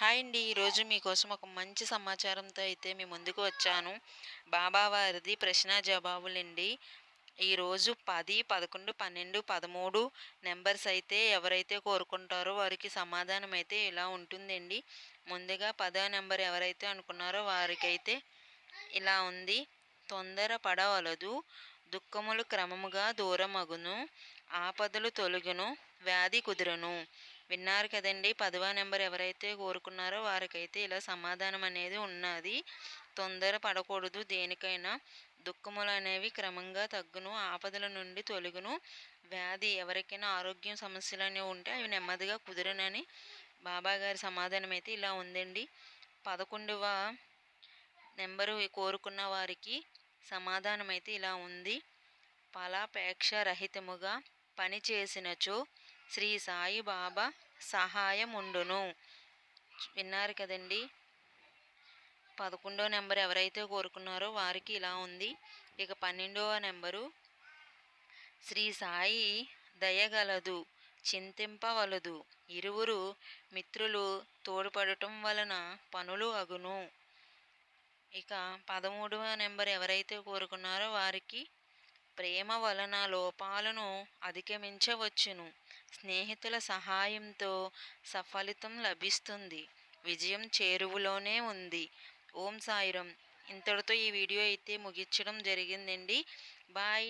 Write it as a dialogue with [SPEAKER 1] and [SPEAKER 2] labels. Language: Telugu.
[SPEAKER 1] హాయ్ అండి. ఈరోజు మీకోసం ఒక మంచి సమాచారంతో అయితే మీ ముందుకు వచ్చాను. బాబావారిది ప్రశ్న జవాబులండి. ఈరోజు పది పదకొండు పన్నెండు పదమూడు నెంబర్స్ అయితే ఎవరైతే కోరుకుంటారో వారికి సమాధానం అయితే ఇలా ఉంటుందండి. ముందుగా పదో నెంబర్ ఎవరైతే అనుకున్నారో వారికైతే ఇలా ఉంది. తొందర పడవలదు దుఃఖములు క్రమముగా దూరమగును ఆపదలు తొలగును వ్యాధి కుదురును. విన్నారు కదండి! పదవ నెంబర్ ఎవరైతే కోరుకున్నారో వారికైతే ఇలా సమాధానం అనేది ఉన్నది. తొందర పడకూడదు దేనికైనా. దుఃఖములు అనేవి క్రమంగా తగ్గును ఆపదల నుండి తొలుగును. వ్యాధి ఎవరికైనా ఆరోగ్యం సమస్యలు అనేవి ఉంటే అవి నెమ్మదిగా కుదరనని బాబా గారి సమాధానం అయితే ఇలా ఉందండి. పదకొండవ నెంబరు కోరుకున్న వారికి సమాధానం అయితే ఇలా ఉంది. ఫలాపేక్ష రహితముగా పని చేసినచో శ్రీ సాయి బాబా సహాయం ఉండును విన్నారు కదండి? పదకొండో నెంబర్ ఎవరైతే కోరుకున్నారో వారికి ఇలా ఉంది. ఇక పన్నెండవ నెంబరు శ్రీ సాయి దయగలదు చింతింపవలదు. ఇరువురు మిత్రులు తోడ్పడటం వలన పనులు అగును. ఇక పదమూడవ నెంబర్ ఎవరైతే కోరుకున్నారో వారికి ప్రేమ వలన లోపాలను అధిగమించవచ్చును. స్నేహితుల సహాయంతో సఫలితం లభిస్తుంది. విజయం చేరువలోనే ఉంది. ఓం సాయిరం ఇంతటితో ఈ వీడియో అయితే ముగించడం జరిగిందండి. బాయ్.